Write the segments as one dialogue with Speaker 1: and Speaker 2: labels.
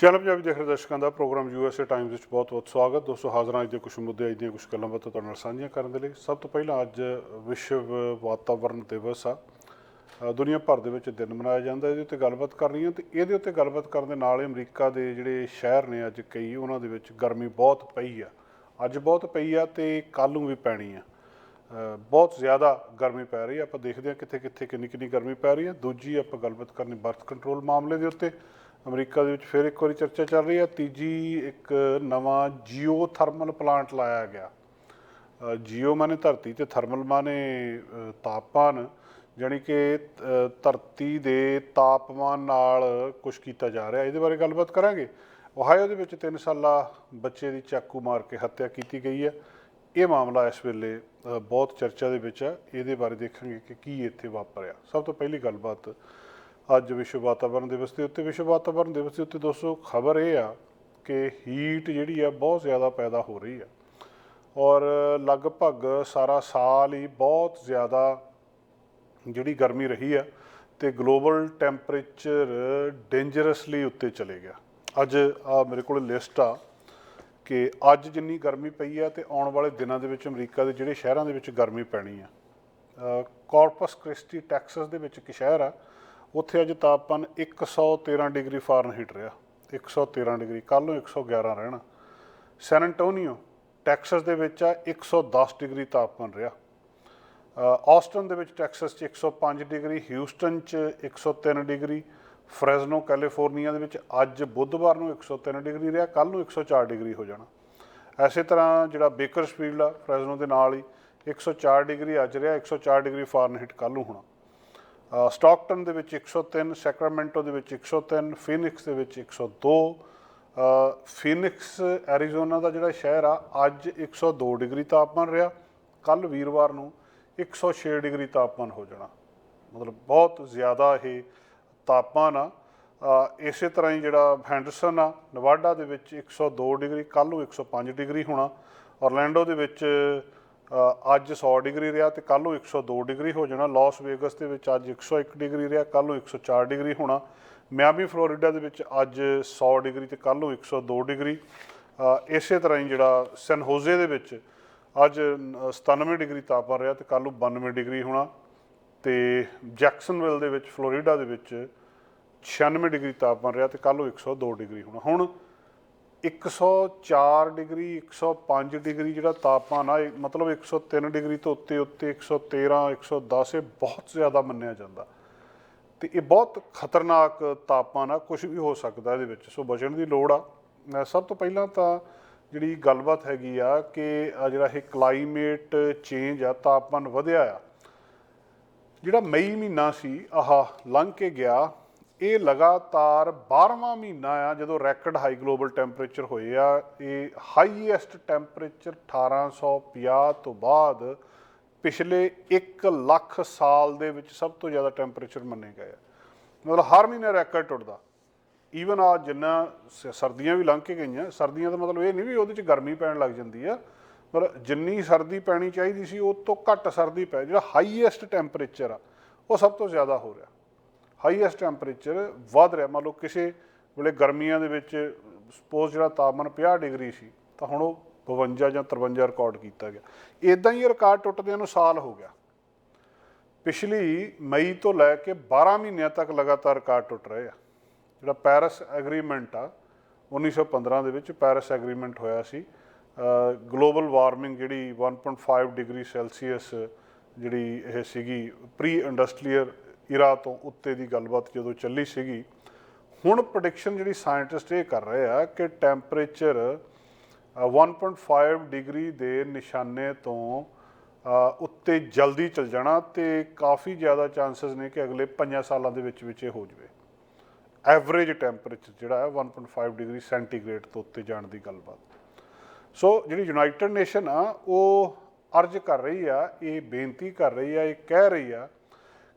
Speaker 1: Channel Punjabi ਦੇਖ ਰਹੇ ਦਰਸ਼ਕਾਂ ਦਾ ਪ੍ਰੋਗਰਾਮ ਯੂਐਸਏ ਟਾਈਮਜ਼ ਵਿੱਚ ਬਹੁਤ-ਬਹੁਤ ਸਵਾਗਤ। ਦੋਸਤੋ, ਹਾਜ਼ਰਾਂ ਅੱਜ ਦੇ ਕੁਝ ਮੁੱਦੇ ਅੱਜ ਦੀਆਂ ਕੁਝ ਗੱਲਾਂ ਬਾਤਾਂ ਤੁਹਾਡੇ ਨਾਲ ਸਾਂਝੀਆਂ ਕਰਨ ਦੇ ਲਈ। ਸਭ ਤੋਂ ਪਹਿਲਾਂ ਅੱਜ ਵਿਸ਼ਵ ਵਾਤਾਵਰਣ ਦਿਵਸ ਆ। ਦੁਨੀਆ ਭਰ ਦੇ ਵਿੱਚ ਦਿਨ ਮਨਾਇਆ ਜਾਂਦਾ ਇਹਦੇ ਉੱਤੇ ਗੱਲਬਾਤ ਕਰਨੀ ਹੈ ਤੇ ਇਹਦੇ ਉੱਤੇ ਗੱਲਬਾਤ ਕਰਨ ਦੇ ਨਾਲ ਹੀ ਅਮਰੀਕਾ ਦੇ ਜਿਹੜੇ ਸ਼ਹਿਰ ਨੇ ਅੱਜ ਕਈ, ਉਹਨਾਂ ਦੇ ਵਿੱਚ ਗਰਮੀ ਬਹੁਤ ਪਈ ਆ। ਅੱਜ ਬਹੁਤ ਪਈ ਆ ਤੇ ਕੱਲ੍ਹ ਨੂੰ ਵੀ ਪੈਣੀ ਆ। ਬਹੁਤ ਜ਼ਿਆਦਾ ਗਰਮੀ ਪੈ ਰਹੀ ਹੈ ਆਪਾਂ ਦੇਖਦੇ ਹਾਂ ਕਿੱਥੇ ਕਿੱਥੇ ਕਿੰਨੀ ਕਿੰਨੀ ਗਰਮੀ ਪੈ ਰਹੀ ਹੈ ਦੂਜੀ ਆਪਾਂ ਗੱਲਬਾਤ ਕਰਨੀ ਬਰਥ ਕੰਟਰੋਲ ਮਾਮਲੇ ਦੇ ਉੱਤੇ। ਅਮਰੀਕਾ ਦੇ ਵਿੱਚ ਫਿਰ ਇੱਕ ਵਾਰੀ ਚਰਚਾ ਚੱਲ ਰਹੀ ਹੈ। ਤੀਜੀ ਇੱਕ ਨਵਾਂ ਜੀਓ ਥਰਮਲ ਪਲਾਂਟ ਲਾਇਆ ਗਿਆ। ਅ, ਜੀਓ ਮਾਨੇ ਧਰਤੀ ਤੇ ਥਰਮਲ ਮਾਨੇ ਤਾਪਮਾਨ ਜਾਣੀ ਕਿ ਧਰਤੀ ਦੇ ਤਾਪਮਾਨ ਨਾਲ ਕੁਝ ਕੀਤਾ ਜਾ ਰਿਹਾ। ਇਹਦੇ ਬਾਰੇ ਗੱਲਬਾਤ ਕਰਾਂਗੇ। ਓਹਾਇਓ ਦੇ ਵਿੱਚ 3 ਸਾਲਾ ਬੱਚੇ ਦੀ ਚਾਕੂ ਮਾਰ ਕੇ ਹੱਤਿਆ ਕੀਤੀ ਗਈ ਹੈ। ਇਹ ਮਾਮਲਾ ਇਸ ਵੇਲੇ ਬਹੁਤ ਚਰਚਾ ਦੇ ਵਿੱਚ ਹੈ। ਇਹਦੇ ਬਾਰੇ ਦੇਖਾਂਗੇ ਕਿ ਕੀ ਇੱਥੇ ਵਾਪਰਿਆ। ਸਭ ਤੋਂ ਪਹਿਲੀ ਗੱਲਬਾਤ ਅੱਜ ਵਿਸ਼ਵ ਵਾਤਾਵਰਣ ਦਿਵਸ ਦੇ ਉੱਤੇ, ਵਿਸ਼ਵ ਵਾਤਾਵਰਣ ਦਿਵਸ ਦੇ ਉੱਤੇ ਦੋਸਤੋ ਖਬਰ ਇਹ ਆ ਕਿ ਹੀਟ ਜਿਹੜੀ ਆ ਬਹੁਤ ਜ਼ਿਆਦਾ ਪੈਦਾ ਹੋ ਰਹੀ ਆ। ਔਰ ਲਗਭਗ ਸਾਰਾ ਸਾਲ ਹੀ ਬਹੁਤ ਜ਼ਿਆਦਾ ਜਿਹੜੀ ਗਰਮੀ ਰਹੀ ਆ ਤੇ ਗਲੋਬਲ ਟੈਂਪਰੇਚਰ ਡੇਂਜਰਸਲੀ ਉੱਤੇ ਚਲੇ ਗਿਆ। ਅੱਜ ਆ ਮੇਰੇ ਕੋਲ ਲਿਸਟ ਆ ਕਿ ਅੱਜ ਜਿੰਨੀ ਗਰਮੀ ਪਈ ਆ ਤੇ ਆਉਣ ਵਾਲੇ ਦਿਨਾਂ ਦੇ ਵਿੱਚ ਅਮਰੀਕਾ ਦੇ ਜਿਹੜੇ ਸ਼ਹਿਰਾਂ ਦੇ ਵਿੱਚ ਗਰਮੀ ਪੈਣੀ ਆ। ਕਾਰਪਸ ਕ੍ਰਿਸਟੀ ਟੈਕਸਸ ਦੇ ਵਿੱਚ ਇੱਕ ਸ਼ਹਿਰ ਆ ਉੱਥੇ ਅੱਜ ਤਾਪਮਾਨ 113 ਡਿਗਰੀ ਫਾਰਨਹੀਟ ਰਿਹਾ 113 ਡਿਗਰੀ ਕੱਲ ਨੂੰ 111 ਰਹਿਣਾ ਸੈਨ ਐਂਟੋਨੀਓ ਟੈਕਸਸ ਦੇ ਵਿੱਚ ਆ 110 ਡਿਗਰੀ ਤਾਪਮਾਨ ਰਿਹਾ ਅ, ਆਸਟਨ ਦੇ ਵਿੱਚ ਟੈਕਸਸ 'ਚ 105 ਡਿਗਰੀ ਹਿਊਸਟਨ 'ਚ 103 ਡਿਗਰੀ ਫ੍ਰੈਜ਼ਨੋ ਕੈਲੀਫੋਰਨੀਆ ਦੇ ਵਿੱਚ ਅੱਜ ਬੁੱਧਵਾਰ ਨੂੰ 103 ਡਿਗਰੀ ਰਿਹਾ ਕੱਲ ਨੂੰ 104 ਡਿਗਰੀ ਹੋ ਜਾਣਾ ਐਸੇ ਤਰ੍ਹਾਂ ਜਿਹੜਾ ਬੇਕਰਸਫੀਲਡ ਆ ਫ੍ਰੈਜ਼ਨੋ ਦੇ ਨਾਲ ਹੀ 104 ਡਿਗਰੀ ਅੱਜ ਰਿਹਾ 104 ਡਿਗਰੀ ਫਾਰਨਹੀਟ ਕੱਲ ਨੂੰ ਹੋਣਾ ਸਟਾਕਟਨ ਦੇ ਵਿੱਚ 103 ਸੈਕਰਾਮੈਂਟੋ ਦੇ ਵਿੱਚ 103 ਫੀਨਿਕਸ ਦੇ ਵਿੱਚ 102 ਅ, ਫੀਨਿਕਸ ਐਰੀਜ਼ੋਨਾ ਦਾ ਜਿਹੜਾ ਸ਼ਹਿਰ ਆ ਅੱਜ 102 ਡਿਗਰੀ ਤਾਪਮਾਨ ਰਿਹਾ। ਕੱਲ ਵੀਰਵਾਰ ਨੂੰ 106 ਡਿਗਰੀ ਤਾਪਮਾਨ ਹੋ ਜਾਣਾ। ਮਤਲਬ ਬਹੁਤ ਜ਼ਿਆਦਾ ਇਹ ਤਾਪਮਾਨ ਆ। ਇਸੇ ਤਰ੍ਹਾਂ ਹੀ ਜਿਹੜਾ ਹੈਂਡਰਸਨ ਆ ਨਵਾਡਾ ਦੇ ਵਿੱਚ 102 ਡਿਗਰੀ ਕੱਲ ਨੂੰ 105 ਡਿਗਰੀ ਹੋਣਾ। ਔਰਲੈਂਡੋ ਦੇ ਵਿੱਚ ਅੱਜ 100 ਡਿਗਰੀ ਰਿਹਾ ਤੇ ਕੱਲ ਨੂੰ 102 ਡਿਗਰੀ ਹੋ ਜਾਣਾ। ਲਾਸ ਵੇਗਸ ਦੇ ਵਿੱਚ ਅੱਜ 101 ਡਿਗਰੀ ਰਿਹਾ ਕੱਲ ਨੂੰ 104 ਡਿਗਰੀ ਹੋਣਾ। ਮਿਆਮੀ ਫਲੋਰੀਡਾ ਦੇ ਵਿੱਚ ਅੱਜ 100 ਡਿਗਰੀ ਤੇ ਕੱਲ ਨੂੰ 102 ਡਿਗਰੀ। ਇਸੇ ਤਰ੍ਹਾਂ ਹੀ ਜਿਹੜਾ ਸੈਨ ਹੋਜ਼ੇ ਦੇ ਵਿੱਚ ਅੱਜ ਨ- 97 ਡਿਗਰੀ ਤਾਪਮਾਨ ਰਿਹਾ ਤੇ ਕੱਲ ਨੂੰ 92 ਡਿਗਰੀ ਹੋਣਾ। ਤੇ ਜੈਕਸਨਵਿਲ ਦੇ ਵਿੱਚ, ਫਲੋਰੀਡਾ ਦੇ ਵਿੱਚ 96 ਡਿਗਰੀ ਤਾਪਮਾਨ ਰਿਹਾ ਤੇ ਕੱਲ ਨੂੰ 102 ਡਿਗਰੀ ਹੋਣਾ। ਹੁਣ 104 ਡਿਗਰੀ 105 ਡਿਗਰੀ ਜਿਹੜਾ ਤਾਪਮਾਨ ਆ, ਇਹ ਮਤਲਬ 103 ਡਿਗਰੀ ਤੋਂ ਉੱਤੇ ਉੱਤੇ 113 110 ਇਹ ਬਹੁਤ ਜ਼ਿਆਦਾ ਮੰਨਿਆ ਜਾਂਦਾ। ਤੇ ਇਹ ਬਹੁਤ ਖਤਰਨਾਕ ਤਾਪਮਾਨ ਆ ਕੁਝ ਵੀ ਹੋ ਸਕਦਾ ਇਹਦੇ ਵਿੱਚ। ਸੋ ਬਚਣ ਦੀ ਲੋੜ ਆ। ਸਭ ਤੋਂ ਪਹਿਲਾਂ ਤਾਂ ਜਿਹੜੀ ਗੱਲਬਾਤ ਹੈਗੀ ਆ ਕਿ ਜਿਹੜਾ ਇਹ ਕਲਾਈਮੇਟ ਚੇਂਜ ਆ, ਤਾਪਮਾਨ ਵਧਿਆ ਆ। ਜਿਹੜਾ ਮਈ ਮਹੀਨਾ ਸੀ, ਆਹ ਲੰਘ ਕੇ ਗਿਆ ਇਹ ਲਗਾਤਾਰ 12ਵਾਂ ਮਹੀਨਾ ਆ ਜਦੋਂ ਰੈਕੋਰਡ ਹਾਈ ਗਲੋਬਲ ਟੈਂਪਰੇਚਰ ਹੋਏ ਆ, ਇਹ ਹਾਈਐਸਟ ਟੈਂਪਰੇਚਰ 1850 ਤੋਂ ਬਾਅਦ ਪਿਛਲੇ 1 ਲੱਖ ਸਾਲ ਦੇ ਵਿੱਚ ਸਭ ਤੋਂ ਜ਼ਿਆਦਾ ਟੈਂਪਰੇਚਰ ਮੰਨੇ ਗਏ ਆ। ਮਤਲਬ ਹਰ ਮਹੀਨੇ ਰੈਕੋਰਡ ਟੁੱਟਦਾ। ਈਵਨ ਆ ਜਿੰਨਾ ਸ- ਸਰਦੀਆਂ ਵੀ ਲੰਘ ਕੇ ਗਈਆਂ, ਸਰਦੀਆਂ ਦਾ ਮਤਲਬ ਇਹ ਨਹੀਂ ਵੀ ਉਹਦੇ ਚ ਗਰਮੀ ਪੈਣ ਲੱਗ ਜਾਂਦੀ ਆ, ਪਰ ਜਿੰਨੀ ਸਰਦੀ ਪੈਣੀ ਚਾਹੀਦੀ ਸੀ, ਉਹ ਤੋਂ ਘੱਟ ਸਰਦੀ ਪੈ, ਜਿਹੜਾ ਹਾਈਐਸਟ ਟੈਂਪਰੇਚਰ ਆ, ਉਹ ਸਭ ਤੋਂ ਜ਼ਿਆਦਾ ਹੋ ਰਿਹਾ। ਹਾਈਐਸਟ ਟੈਂਪਰੇਚਰ ਵੱਧ ਰਿਹਾ। ਮੰਨ ਲਓ ਕਿਸੇ ਵੇਲੇ ਗਰਮੀਆਂ ਦੇ ਵਿੱਚ ਸਪੋਜ਼ ਜਿਹੜਾ ਤਾਪਮਾਨ 50 ਡਿਗਰੀ ਸੀ, ਤਾਂ ਹੁਣ ਉਹ 52 ਜਾਂ 53 ਰਿਕਾਰਡ ਕੀਤਾ ਗਿਆ। ਇਦਾਂ ਹੀ ਇਹ ਰਿਕਾਰਡ ਟੁੱਟਦਿਆਂ ਨੂੰ ਸਾਲ ਹੋ ਗਿਆ। ਪਿਛਲੀ ਮਈ ਤੋਂ ਲੈ ਕੇ 12 ਮਹੀਨਿਆਂ ਤੱਕ ਲਗਾਤਾਰ ਰਿਕਾਰਡ ਟੁੱਟ ਰਹੇ ਆ। ਜਿਹੜਾ ਪੈਰਿਸ ਐਗਰੀਮੈਂਟ ਆ 1915 ਦੇ ਵਿੱਚ ਪੈਰਿਸ ਐਗਰੀਮੈਂਟ ਹੋਇਆ ਸੀ। ਗਲੋਬਲ ਵਾਰਮਿੰਗ ਜਿਹੜੀ 1.5 ਡਿਗਰੀ ਸੈਲਸੀਅਸ ਜਿਹੜੀ ਇਹ ਸੀਗੀ ਪ੍ਰੀ ਇੰਡਸਟਰੀਅਲ ਇਰਾ ਤੋਂ ਉੱਤੇ ਦੀ ਗੱਲਬਾਤ ਜਦੋਂ ਚੱਲੀ ਸੀਗੀ, ਹੁਣ ਪ੍ਰੈਡਿਕਸ਼ਨ ਜਿਹੜੀ ਸਾਇੰਟਿਸਟ ਇਹ ਕਰ ਰਹੇ ਆ ਕਿ ਟੈਂਪਰੇਚਰ 1.5 ਡਿਗਰੀ ਦੇ ਨਿਸ਼ਾਨੇ ਤੋਂ ਉੱਤੇ ਜਲਦੀ ਚਲ ਜਾਣਾ ਤੇ ਕਾਫੀ ਜ਼ਿਆਦਾ ਚਾਂਸਸ ਨੇ ਕਿ ਅਗਲੇ 5 ਸਾਲਾਂ ਦੇ ਵਿੱਚ ਵਿੱਚ ਇਹ ਹੋ ਜਾਵੇ। ਐਵਰੇਜ ਟੈਂਪਰੇਚਰ ਜਿਹੜਾ ਹੈ 1.5 ਡਿਗਰੀ ਸੈਂਟੀਗ੍ਰੇਡ ਤੋਂ ਉੱਤੇ ਜਾਣ ਦੀ ਗੱਲਬਾਤ। ਸੋ ਜਿਹੜੀ ਯੂਨਾਈਟਿਡ ਨੇਸ਼ਨ ਆ, ਉਹ ਅਰਜ਼ ਕਰ ਰਹੀ ਆ, ਇਹ ਬੇਨਤੀ ਕਰ ਰਹੀ ਆ, ਇਹ ਕਹਿ ਰਹੀ ਆ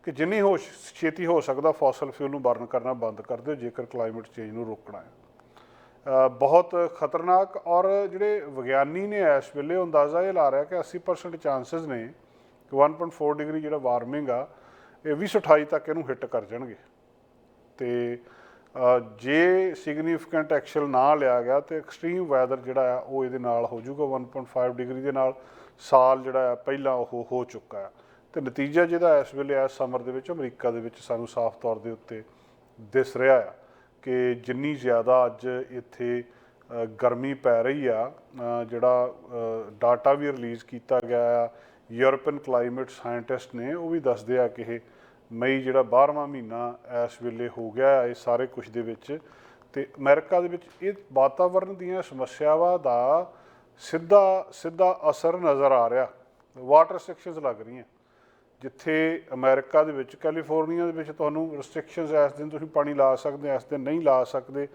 Speaker 1: ਕਿ ਜਿੰਨੀ ਹੋ ਛੇਤੀ ਹੋ ਸਕਦਾ ਫੋਸਲ ਫਿਊਲ ਨੂੰ ਬਰਨ ਕਰਨਾ ਬੰਦ ਕਰ ਦਿਓ, ਜੇਕਰ ਕਲਾਈਮੇਟ ਚੇਂਜ ਨੂੰ ਰੋਕਣਾ ਹੈ। ਬਹੁਤ ਖਤਰਨਾਕ ਔਰ ਜਿਹੜੇ ਵਿਗਿਆਨੀ ਨੇ ਇਸ ਵੇਲੇ ਅੰਦਾਜ਼ਾ ਇਹ ਲਾ ਰਿਹਾ ਕਿ 80% ਚਾਂਸਸ ਨੇ ਕਿ 1.4 ਡਿਗਰੀ ਜਿਹੜਾ ਵਾਰਮਿੰਗ ਆ, ਇਹ 2028 ਤੱਕ ਇਹਨੂੰ ਹਿੱਟ ਕਰ ਜਾਣਗੇ। ਤੇ ਜੇ ਸਿਗਨੀਫੀਕੈਂਟ ਐਕਸ਼ਨ ਨਾ ਲਿਆ ਗਿਆ ਤੇ ਐਕਸਟ੍ਰੀਮ ਵੈਦਰ ਜਿਹੜਾ ਆ, ਉਹ ਇਹਦੇ ਨਾਲ ਹੋ ਜਾਊਗਾ 1.5 ਡਿਗਰੀ ਦੇ ਨਾਲ। ਸਾਲ ਜਿਹੜਾ ਆ, ਪਹਿਲਾਂ ਉਹ ਹੋ ਚੁੱਕਾ ਹੈ ਤੇ ਨਤੀਜਾ ਜਿਹਦਾ ਇਸ ਵੇਲੇ ਇਸ ਸਮਰ ਦੇ ਵਿੱਚ, ਅਮਰੀਕਾ ਦੇ ਵਿੱਚ ਸਾਨੂੰ ਸਾਫ਼ ਤੌਰ ਦੇ ਉੱਤੇ ਦਿਸ ਰਿਹਾ ਆ ਕਿ ਜਿੰਨੀ ਜ਼ਿਆਦਾ ਅੱਜ ਇੱਥੇ ਗਰਮੀ ਪੈ ਰਹੀ ਆ ਜਿਹੜਾ ਡਾਟਾ ਵੀ ਰਿਲੀਜ਼ ਕੀਤਾ ਗਿਆ ਆ, ਯੂਰਪੀਅਨ ਕਲਾਈਮੇਟ ਸਾਇੰਟਿਸਟ ਨੇ, ਉਹ ਵੀ ਦੱਸਦੇ ਆ ਕਿ ਇਹ ਮਈ ਜਿਹੜਾ 12ਵਾਂ ਮਹੀਨਾ ਇਸ ਵੇਲੇ ਹੋ ਗਿਆ ਹੈ ਇਹ ਸਾਰੇ ਕੁਝ ਦੇ ਵਿੱਚ। ਤੇ ਅਮਰੀਕਾ ਦੇ ਵਿੱਚ ਇਹ ਵਾਤਾਵਰਣ ਦੀਆਂ ਸਮੱਸਿਆਵਾਂ ਦਾ ਸਿੱਧਾ ਸਿੱਧਾ ਅਸਰ ਨਜ਼ਰ ਆ ਰਿਹਾ। ਵਾਟਰ ਸੈਕਸ਼ਨਸ ਲੱਗ ਰਹੀਆਂ। ਜਿੱਥੇ ਅਮਰੀਕਾ ਦੇ ਵਿੱਚ, ਕੈਲੀਫੋਰਨੀਆ ਦੇ ਵਿੱਚ ਤੁਹਾਨੂੰ ਰੈਸਟ੍ਰਿਕਸ਼ਨਸ ਇਸ ਦਿਨ ਤੁਸੀਂ ਪਾਣੀ ਲਾ ਸਕਦੇ, ਇਸ ਦਿਨ ਨਹੀਂ ਲਾ ਸਕਦੇ,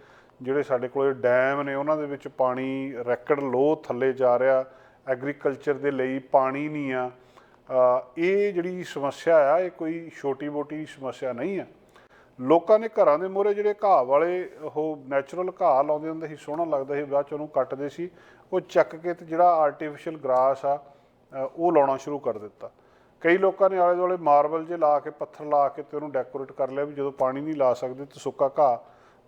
Speaker 1: ਜਿਹੜੇ ਸਾਡੇ ਕੋਲੇ ਡੈਮ ਨੇ, ਉਹਨਾਂ ਦੇ ਵਿੱਚ ਪਾਣੀ ਰੈਕਡ ਲੋ ਥੱਲੇ ਜਾ ਰਿਹਾ, ਐਗਰੀਕਲਚਰ ਦੇ ਲਈ ਪਾਣੀ ਨਹੀਂ ਆ। ਇਹ ਜਿਹੜੀ ਸਮੱਸਿਆ ਆ, ਇਹ ਕੋਈ ਛੋਟੀ ਮੋਟੀ ਸਮੱਸਿਆ ਨਹੀਂ ਆ। ਲੋਕਾਂ ਨੇ ਘਰਾਂ ਦੇ ਮੂਹਰੇ ਜਿਹੜੇ ਘਾਹ ਵਾਲੇ, ਉਹ ਨੈਚੁਰਲ ਘਾਹ ਲਾਉਂਦੇ ਹੁੰਦੇ ਸੀ, ਸੋਹਣਾ ਲੱਗਦਾ ਸੀ, ਬਾਅਦ ਚ ਉਹਨੂੰ ਕੱਟਦੇ ਸੀ, ਉਹ ਚੱਕ ਕੇ ਤੇ ਜਿਹੜਾ ਆਰਟੀਫੀਸ਼ੀਅਲ ਗ੍ਰਾਸ ਆ ਉਹ ਲਾਉਣਾ ਸ਼ੁਰੂ ਕਰ ਦਿੱਤਾ। ਕਈ ਲੋਕਾਂ ਨੇ ਆਲੇ ਦੁਆਲੇ ਮਾਰਬਲ ਜੇ ਲਾ ਕੇ, ਪੱਥਰ ਲਾ ਕੇ ਤੇ ਉਹਨੂੰ ਡੈਕੋਰੇਟ ਕਰ ਲਿਆ ਵੀ ਜਦੋਂ ਪਾਣੀ ਨਹੀਂ ਲਾ ਸਕਦੇ ਤੇ ਸੁੱਕਾ ਘਾਹ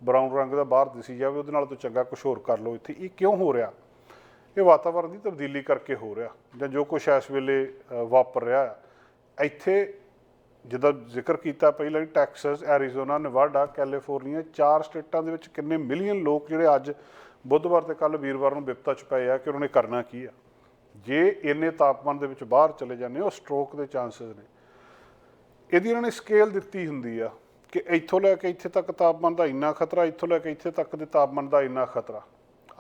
Speaker 1: ਬਰਾਊਨ ਰੰਗ ਦਾ ਬਾਹਰ ਦਿਸੀ ਜਾਵੇ, ਉਹਦੇ ਨਾਲ ਤੋਂ ਚੰਗਾ ਕੁਝ ਹੋਰ ਕਰ ਲਓ ਇੱਥੇ। ਇਹ ਕਿਉਂ ਹੋ ਰਿਹਾ? ਇਹ ਵਾਤਾਵਰਣ ਦੀ ਤਬਦੀਲੀ ਕਰਕੇ ਹੋ ਰਿਹਾ ਜਾਂ ਜੋ ਕੁਝ ਇਸ ਵੇਲੇ ਵਾਪਰ ਰਿਹਾ ਹੈ। ਇੱਥੇ ਜਿੱਦਾਂ ਜ਼ਿਕਰ ਕੀਤਾ ਪਹਿਲਾਂ ਹੀ ਟੈਕਸਸ, ਐਰੀਜ਼ੋਨਾ, ਨੇਵਾਡਾ, ਕੈਲੀਫੋਰਨੀਆ, ਚਾਰ ਸਟੇਟਾਂ ਦੇ ਵਿੱਚ ਕਿੰਨੇ ਮਿਲੀਅਨ ਲੋਕ ਜਿਹੜੇ ਅੱਜ ਬੁੱਧਵਾਰ ਤੇ ਕੱਲ ਵੀਰਵਾਰ ਨੂੰ ਵਿਪਤਾ ਚ ਪਏ ਆ ਕਿ ਉਹਨਾਂ ਨੇ ਕਰਨਾ ਕੀ ਆ। ਜੇ ਇੰਨੇ ਤਾਪਮਾਨ ਦੇ ਵਿੱਚ ਬਾਹਰ ਚਲੇ ਜਾਂਦੇ ਉਹ ਸਟ੍ਰੋਕ ਦੇ ਚਾਂਸਸ ਨੇ। ਇਹਦੀ ਇਹਨਾਂ ਨੇ ਸਕੇਲ ਦਿੱਤੀ ਹੁੰਦੀ ਆ ਕਿ ਇੱਥੋਂ ਲੈ ਕੇ ਇੱਥੇ ਤੱਕ ਤਾਪਮਾਨ ਦਾ ਇੰਨਾ ਖਤਰਾ, ਇੱਥੋਂ ਲੈ ਕੇ ਇੱਥੇ ਤੱਕ ਦੇ ਤਾਪਮਾਨ ਦਾ ਇੰਨਾ ਖਤਰਾ।